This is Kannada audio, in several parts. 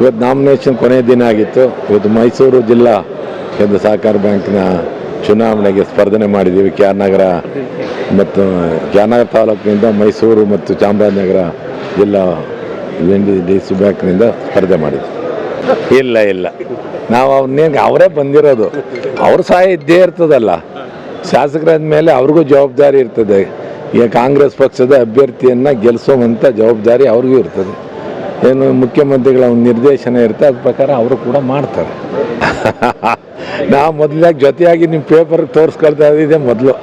ಇವತ್ತು ನಾಮಿನೇಷನ್ ಕೊನೆಯ ದಿನ ಆಗಿತ್ತು. ಇವತ್ತು ಮೈಸೂರು ಜಿಲ್ಲಾ ಕೇಂದ್ರ ಸಹಕಾರ ಬ್ಯಾಂಕ್ನ ಚುನಾವಣೆಗೆ ಸ್ಪರ್ಧನೆ ಮಾಡಿದ್ದೀವಿ. ಕೆ ಆರ್ ನಗರ ಮತ್ತು ಕೆ ಆರ್ ನಗರ ತಾಲೂಕಿನಿಂದ ಮೈಸೂರು ಮತ್ತು ಚಾಮರಾಜನಗರ ಜಿಲ್ಲಾ ಡಿ ಸಿ ಬ್ಯಾಂಕ್ನಿಂದ ಸ್ಪರ್ಧೆ ಮಾಡಿದ್ವಿ. ಇಲ್ಲ ಇಲ್ಲ. ನಾವು ಅವ್ರನ್ನೇನು ಅವರೇ ಬಂದಿರೋದು. ಅವ್ರ ಸಹಾಯ ಇದ್ದೇ ಇರ್ತದಲ್ಲ. ಶಾಸಕರಾದ ಮೇಲೆ ಅವ್ರಿಗೂ ಜವಾಬ್ದಾರಿ ಇರ್ತದೆ. ಈಗ ಕಾಂಗ್ರೆಸ್ ಪಕ್ಷದ ಅಭ್ಯರ್ಥಿಯನ್ನು ಗೆಲ್ಲಿಸುವಂಥ ಜವಾಬ್ದಾರಿ ಅವ್ರಿಗೂ ಇರ್ತದೆ. ಏನು ಮುಖ್ಯಮಂತ್ರಿಗಳ ಒಂದು ನಿರ್ದೇಶನ ಇರುತ್ತೆ ಅದ್ರ ಪ್ರಕಾರ ಅವರು ಕೂಡ ಮಾಡ್ತಾರೆ. ನಾವು ಮೊದಲಾಗಿ ಜೊತೆಯಾಗಿ ನಿಮ್ಮ ಪೇಪರ್ ತೋರಿಸ್ಕೊಳ್ತಾ ಇದ್ದಿದ್ದೆ ಮೊದಲು.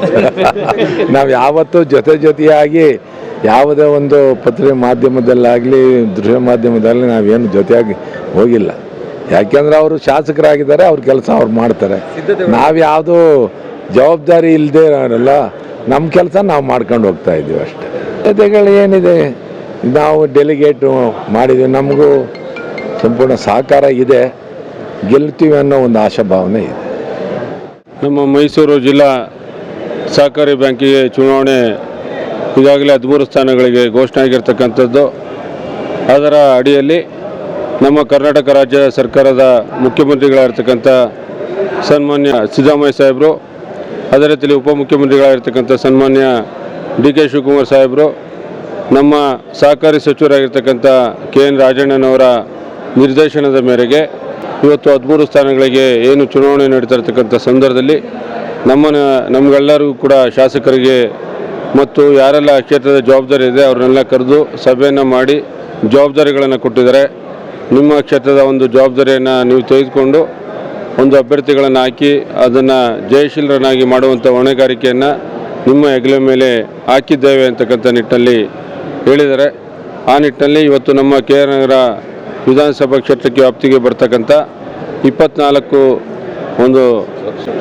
ನಾವು ಯಾವತ್ತೂ ಜೊತೆ ಜೊತೆಯಾಗಿ ಯಾವುದೇ ಒಂದು ಪತ್ರಿಕೆ ಮಾಧ್ಯಮದಲ್ಲಾಗಲಿ ದೃಶ್ಯ ಮಾಧ್ಯಮದಲ್ಲಿ ನಾವೇನು ಜೊತೆಯಾಗಿ ಹೋಗಿಲ್ಲ. ಯಾಕೆಂದ್ರೆ ಅವರು ಶಾಸಕರಾಗಿದ್ದಾರೆ ಅವ್ರ ಕೆಲಸ ಅವ್ರು ಮಾಡ್ತಾರೆ. ನಾವು ಯಾವುದು ಜವಾಬ್ದಾರಿ ಇಲ್ಲದೆ ಇರೋಲ್ಲ. ನಮ್ಮ ಕೆಲಸ ನಾವು ಮಾಡ್ಕೊಂಡು ಹೋಗ್ತಾ ಇದ್ದೀವಿ ಅಷ್ಟೇ. ಜೊತೆಗಳು ಏನಿದೆ ನಾವು ಡೆಲಿಗೇಟು ಮಾಡಿದ್ವಿ. ನಮಗೂ ಸಂಪೂರ್ಣ ಸಹಕಾರ ಇದೆ. ಗೆಲ್ತೀವಿ ಅನ್ನೋ ಒಂದು ಆಶಾಭಾವನೆ ಇದೆ. ನಮ್ಮ ಮೈಸೂರು ಜಿಲ್ಲಾ ಸಹಕಾರಿ ಬ್ಯಾಂಕಿಗೆ ಚುನಾವಣೆ ಈಗಾಗಲೇ ಹದಿಮೂರು ಸ್ಥಾನಗಳಿಗೆ ಘೋಷಣೆ ಆಗಿರ್ತಕ್ಕಂಥದ್ದು. ಅದರ ಅಡಿಯಲ್ಲಿ ನಮ್ಮ ಕರ್ನಾಟಕ ರಾಜ್ಯ ಸರ್ಕಾರದ ಮುಖ್ಯಮಂತ್ರಿಗಳಾಗಿರ್ತಕ್ಕಂಥ ಸನ್ಮಾನ್ಯ ಸಿದ್ದರಾಮಯ್ಯ ಸಾಹೇಬರು, ಅದೇ ರೀತಿಯಲ್ಲಿ ಉಪಮುಖ್ಯಮಂತ್ರಿಗಳಾಗಿರ್ತಕ್ಕಂಥ ಸನ್ಮಾನ್ಯ ಡಿ ಕೆ ಶಿವಕುಮಾರ್ ಸಾಹೇಬರು ನಮ್ಮ ಸಹಕಾರಿ ಸಚಿವರಾಗಿರ್ತಕ್ಕಂಥ ಕೆ ಎನ್ ರಾಜಣ್ಣನವರ ನಿರ್ದೇಶನದ ಮೇರೆಗೆ ಇವತ್ತು ಹದಿಮೂರು ಸ್ಥಾನಗಳಿಗೆ ಏನು ಚುನಾವಣೆ ನಡೀತಾ ಇರ್ತಕ್ಕಂಥ ಸಂದರ್ಭದಲ್ಲಿ ನಮ್ಮನ್ನ ನಮಗೆಲ್ಲರಿಗೂ ಕೂಡ ಶಾಸಕರಿಗೆ ಮತ್ತು ಯಾರೆಲ್ಲ ಕ್ಷೇತ್ರದ ಜವಾಬ್ದಾರಿ ಇದೆ ಅವ್ರನ್ನೆಲ್ಲ ಕರೆದು ಸಭೆಯನ್ನು ಮಾಡಿ ಜವಾಬ್ದಾರಿಗಳನ್ನು ಕೊಟ್ಟಿದ್ದಾರೆ. ನಿಮ್ಮ ಕ್ಷೇತ್ರದ ಒಂದು ಜವಾಬ್ದಾರಿಯನ್ನು ನೀವು ತೆಗೆದುಕೊಂಡು ಒಂದು ಅಭ್ಯರ್ಥಿಗಳನ್ನು ಹಾಕಿ ಅದನ್ನು ಜಯಶೀಲರನ್ನಾಗಿ ಮಾಡುವಂಥ ಹೊಣೆಗಾರಿಕೆಯನ್ನು ನಿಮ್ಮ ಹೆಗಲ ಮೇಲೆ ಹಾಕಿದ್ದೇವೆ ಅಂತಕ್ಕಂಥ ನಿಟ್ಟಿನಲ್ಲಿ ಹೇಳಿದ್ದಾರೆ ಆ ನಿಟ್ಟಿನಲ್ಲಿ ಇವತ್ತು ನಮ್ಮ ಕೆ ಆರ್ ನಗರ ವಿಧಾನಸಭಾ ಕ್ಷೇತ್ರಕ್ಕೆ ವ್ಯಾಪ್ತಿಗೆ ಬರ್ತಕ್ಕಂಥ ಇಪ್ಪತ್ನಾಲ್ಕು ಒಂದು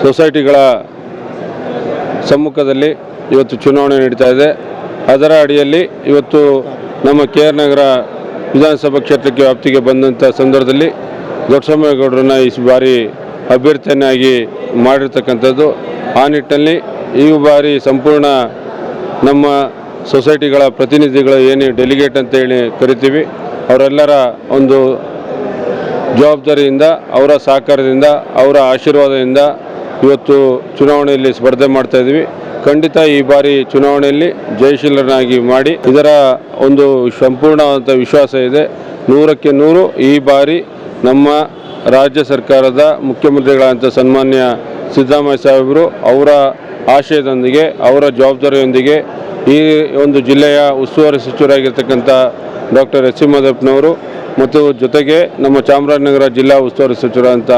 ಸೊಸೈಟಿಗಳ ಸಮ್ಮುಖದಲ್ಲಿ ಇವತ್ತು ಚುನಾವಣೆ ನಡೀತಾ ಇದೆ. ಅದರ ಅಡಿಯಲ್ಲಿ ಇವತ್ತು ನಮ್ಮ ಕೆ ಆರ್ ನಗರ ವಿಧಾನಸಭಾ ಕ್ಷೇತ್ರಕ್ಕೆ ವ್ಯಾಪ್ತಿಗೆ ಬಂದಂಥ ಸಂದರ್ಭದಲ್ಲಿ ದೊಡ್ಡಸ್ವಾಮಿಗೌಡರನ್ನ ಈ ಬಾರಿ ಅಭ್ಯರ್ಥಿಯನ್ನಾಗಿ ಮಾಡಿರ್ತಕ್ಕಂಥದ್ದು. ಆ ನಿಟ್ಟಿನಲ್ಲಿ ಈ ಬಾರಿ ಸಂಪೂರ್ಣ ನಮ್ಮ ಸೊಸೈಟಿಗಳ ಪ್ರತಿನಿಧಿಗಳು ಏನು ಡೆಲಿಗೇಟ್ ಅಂತ ಹೇಳಿ ಕರಿತೀವಿ, ಅವರೆಲ್ಲರ ಒಂದು ಜವಾಬ್ದಾರಿಯಿಂದ, ಅವರ ಸಹಕಾರದಿಂದ, ಅವರ ಆಶೀರ್ವಾದದಿಂದ ಇವತ್ತು ಚುನಾವಣೆಯಲ್ಲಿ ಸ್ಪರ್ಧೆ ಮಾಡ್ತಾ ಇದ್ದೀವಿ. ಖಂಡಿತ ಈ ಬಾರಿ ಚುನಾವಣೆಯಲ್ಲಿ ಜಯಶೀಲರನ್ನಾಗಿ ಮಾಡಿ, ಇದರ ಒಂದು ಸಂಪೂರ್ಣವಾದಂಥ ವಿಶ್ವಾಸ ಇದೆ. ನೂರಕ್ಕೆ ನೂರು ಈ ಬಾರಿ ನಮ್ಮ ರಾಜ್ಯ ಸರ್ಕಾರದ ಮುಖ್ಯಮಂತ್ರಿಗಳಂಥ ಸನ್ಮಾನ್ಯ ಸಿದ್ದರಾಮಯ್ಯ ಸಾಹೇಬರು ಅವರ ಆಶಯದೊಂದಿಗೆ, ಅವರ ಜವಾಬ್ದಾರಿಯೊಂದಿಗೆ ಈ ಒಂದು ಜಿಲ್ಲೆಯ ಉಸ್ತುವಾರಿ ಸಚಿವರಾಗಿರ್ತಕ್ಕಂಥ ಡಾಕ್ಟರ್ ಎಸ್ ಸಿ ಮಾದಪ್ಪನವರು ಮತ್ತು ಜೊತೆಗೆ ನಮ್ಮ ಚಾಮರಾಜನಗರ ಜಿಲ್ಲಾ ಉಸ್ತುವಾರಿ ಸಚಿವರಾದಂಥ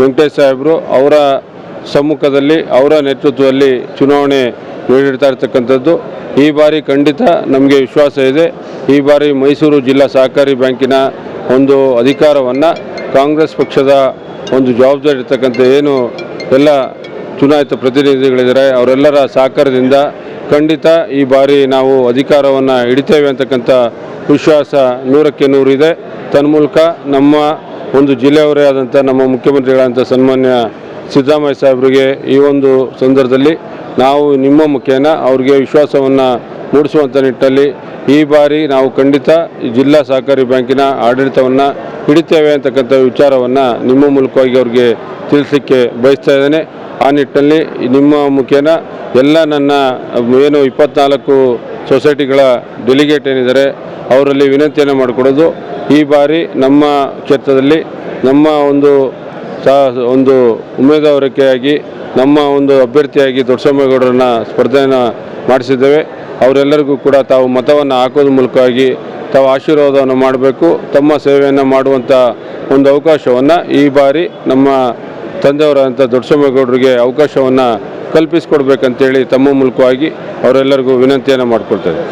ವೆಂಕಟೇಶ್ ಸಾಹೇಬರು ಅವರ ಸಮ್ಮುಖದಲ್ಲಿ, ಅವರ ನೇತೃತ್ವದಲ್ಲಿ ಚುನಾವಣೆ ನೀಡಿರ್ತಾ ಇರ್ತಕ್ಕಂಥದ್ದು. ಈ ಬಾರಿ ಖಂಡಿತ ನಮಗೆ ವಿಶ್ವಾಸ ಇದೆ. ಈ ಬಾರಿ ಮೈಸೂರು ಜಿಲ್ಲಾ ಸಹಕಾರಿ ಬ್ಯಾಂಕಿನ ಒಂದು ಅಧಿಕಾರವನ್ನು ಕಾಂಗ್ರೆಸ್ ಪಕ್ಷದ ಒಂದು ಜವಾಬ್ದಾರಿ ಇರ್ತಕ್ಕಂಥ ಏನು ಎಲ್ಲ ಚುನಾಯಿತ ಪ್ರತಿನಿಧಿಗಳಿದ್ದಾರೆ, ಅವರೆಲ್ಲರ ಸಹಕಾರದಿಂದ ಖಂಡಿತ ಈ ಬಾರಿ ನಾವು ಅಧಿಕಾರವನ್ನು ಹಿಡಿತೇವೆ ಅಂತಕ್ಕಂಥ ವಿಶ್ವಾಸ ನೂರಕ್ಕೆ ನೂರಿದೆ ತನ್ಮೂಲಕ ನಮ್ಮ ಒಂದು ಜಿಲ್ಲೆಯವರೇ ಆದಂಥ ನಮ್ಮ ಮುಖ್ಯಮಂತ್ರಿಗಳಾದಂಥ ಸನ್ಮಾನ್ಯ ಸಿದ್ದರಾಮಯ್ಯ ಸಾಹೇಬರಿಗೆ ಈ ಒಂದು ಸಂದರ್ಭದಲ್ಲಿ ನಾವು ನಿಮ್ಮ ಮುಖೇನ ಅವ್ರಿಗೆ ವಿಶ್ವಾಸವನ್ನು ಮೂಡಿಸುವಂಥ ನಿಟ್ಟಲ್ಲಿ ಈ ಬಾರಿ ನಾವು ಖಂಡಿತ ಜಿಲ್ಲಾ ಸಹಕಾರಿ ಬ್ಯಾಂಕಿನ ಆಡಳಿತವನ್ನು ಹಿಡಿತೇವೆ ಅಂತಕ್ಕಂಥ ವಿಚಾರವನ್ನು ನಿಮ್ಮ ಮೂಲಕವಾಗಿ ಅವ್ರಿಗೆ ತಿಳಿಸಲಿಕ್ಕೆ ಬಯಸ್ತಾ ಇದ್ದೇನೆ. ಆ ನಿಟ್ಟಿನಲ್ಲಿ ನಿಮ್ಮ ಮುಖೇನ ಎಲ್ಲ ನನ್ನ, ಏನು ಇಪ್ಪತ್ನಾಲ್ಕು ಸೊಸೈಟಿಗಳ ಡೆಲಿಗೇಟ್ ಏನಿದ್ದಾರೆ ಅವರಲ್ಲಿ ವಿನಂತಿಯನ್ನು ಮಾಡಿಕೊಡೋದು. ಈ ಬಾರಿ ನಮ್ಮ ಕ್ಷೇತ್ರದಲ್ಲಿ ನಮ್ಮ ಒಂದು ಒಂದು ಉಮೇದುವಾರಿಕೆಯಾಗಿ ನಮ್ಮ ಒಂದು ಅಭ್ಯರ್ಥಿಯಾಗಿ ದೊಡ್ಡಸ್ವಾಮಿಗೌಡರನ್ನ ಸ್ಪರ್ಧೆಯನ್ನು ಮಾಡಿಸಿದ್ದೇವೆ. ಅವರೆಲ್ಲರಿಗೂ ಕೂಡ ತಾವು ಮತವನ್ನು ಹಾಕೋದ್ರ ಮೂಲಕವಾಗಿ ತಾವು ಆಶೀರ್ವಾದವನ್ನು ಮಾಡಬೇಕು, ತಮ್ಮ ಸೇವೆಯನ್ನು ಮಾಡುವಂಥ ಒಂದು ಅವಕಾಶವನ್ನು ಈ ಬಾರಿ ನಮ್ಮ ತಂದೆಯವರಂಥ ದೊಡ್ಡಸ್ವಾಮಿಗೌಡರಿಗೆ ಅವಕಾಶವನ್ನು ಕಲ್ಪಿಸಿಕೊಡ್ಬೇಕಂತೇಳಿ ತಮ್ಮ ಮೂಲಕವಾಗಿ ಅವರೆಲ್ಲರಿಗೂ ವಿನಂತಿಯನ್ನು ಮಾಡ್ಕೊಳ್ತೇವೆ